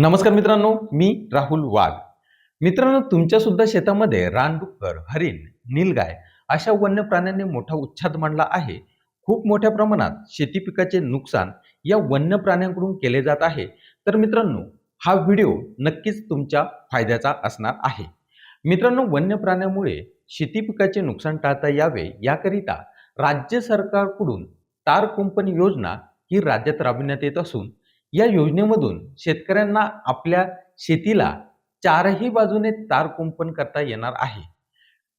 नमस्कार मित्रांनो मी राहुल वाघ. मित्रांनो तुमच्या सुद्धा शेतामध्ये रानडुक्कर हरिण नीलगाय अशा वन्य प्राण्यांनी मोठा उच्छाद मांडला आहे. खूप मोठ्या प्रमाणात शेती पिकाचे नुकसान या वन्य प्राण्यांकडून केले जात आहे. तर मित्रांनो हा व्हिडिओ नक्कीच तुमच्या फायद्याचा असणार आहे. मित्रांनो वन्य प्राण्यामुळे शेती पिकाचे नुकसान टाळता यावे याकरिता राज्य सरकारकडून तार कुंपणी योजना ही राज्यात राबविण्यात येत असून या योजनेमधून शेतकऱ्यांना आपल्या शेतीला चारही बाजूने तार कुंपण करता येणार आहे.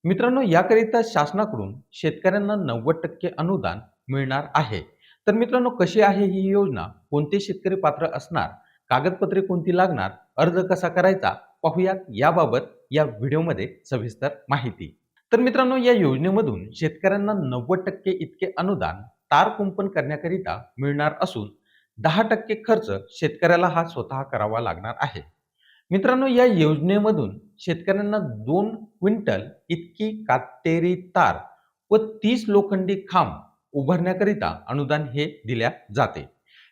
मित्रांनो याकरिता शासनाकडून शेतकऱ्यांना नव्वद टक्के अनुदान मिळणार आहे. तर मित्रांनो कशी आहे ही योजना? कोणते शेतकरी पात्र असणार? कागदपत्रे कोणती लागणार? अर्ज कसा करायचा? पाहूयात याबाबत या व्हिडिओमध्ये सविस्तर माहिती. तर मित्रांनो या योजनेमधून शेतकऱ्यांना नव्वद टक्के इतके अनुदान तार कुंपण करण्याकरिता मिळणार असून दहा टक्के खर्च शेतकऱ्याला हा स्वतः करावा लागणार आहे. मित्रांनो या योजनेमधून शेतकऱ्यांना दोन क्विंटल इतकी कातेरी तार व तीस लोखंडी खांब उभारण्याकरिता अनुदान हे दिल्या जाते.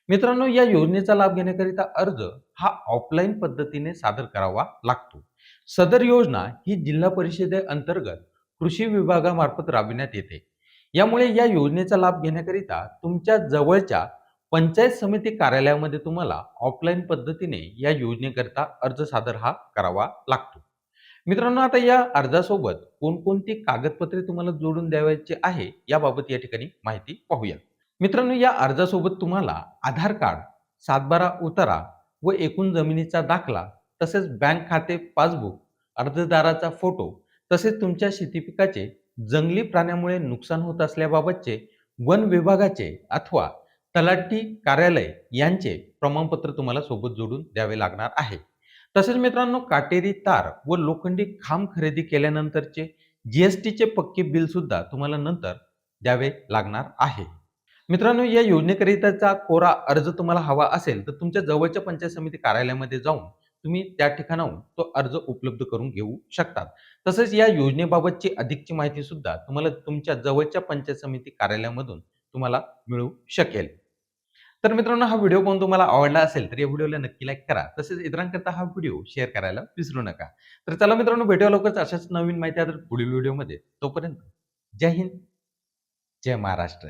मित्रांनो या योजनेचा लाभ घेण्याकरिता अर्ज हा ऑफलाईन पद्धतीने सादर करावा लागतो. सदर योजना ही जिल्हा परिषदे अंतर्गत कृषी विभागामार्फत राबविण्यात येते. यामुळे या योजनेचा लाभ घेण्याकरिता तुमच्या जवळच्या पंचायत समिती कार्यालयामध्ये तुम्हाला ऑफलाईन पद्धतीने या योजनेकरता अर्ज सादर हा करावा लागतो. मित्रांनो आता या अर्जासोबत कोणकोणती कागदपत्रे तुम्हाला जोडून द्यावायची आहे याबाबत या ठिकाणी माहिती पाहूया मित्रांनो या अर्जासोबत तुम्हाला आधार कार्ड सातबारा उतारा व एकूण जमिनीचा दाखला तसेच बँक खाते पासबुक अर्जदाराचा फोटो तसेच तुमच्या शेती पिकाचे जंगली प्राण्यामुळे नुकसान होत असल्याबाबतचे वन विभागाचे अथवा तलाठी कार्यालय यांचे प्रमाणपत्र तुम्हाला सोबत जोडून द्यावे लागणार आहे. तसेच मित्रांनो काटेरी तार व लोखंडी खांब खरेदी केल्यानंतरचे जीएसटीचे पक्के बिल सुद्धा तुम्हाला नंतर द्यावे लागणार आहे. मित्रांनो या योजनेकरिताचा कोरा अर्ज तुम्हाला हवा असेल तर तुमच्या जवळच्या पंचायत समिती कार्यालयामध्ये जाऊन तुम्ही त्या ठिकाणाहून तो अर्ज उपलब्ध करून घेऊ शकतात. तसेच या योजनेबाबतची अधिकची माहिती सुद्धा तुम्हाला तुमच्या जवळच्या पंचायत समिती कार्यालयामधून तुम्हाला मिळू शकेल. तर मित्रांनो हा व्हिडिओ पण तुम्हाला आवडला असेल तर या व्हिडिओला नक्की लाईक करा. तसेच इतरांकरता हा व्हिडिओ शेअर करायला विसरू नका. तर चला मित्रांनो भेटूया लवकरच अशाच नवीन माहिती आहे तर पुढील व्हिडिओमध्ये. तोपर्यंत जय हिंद जय महाराष्ट्र.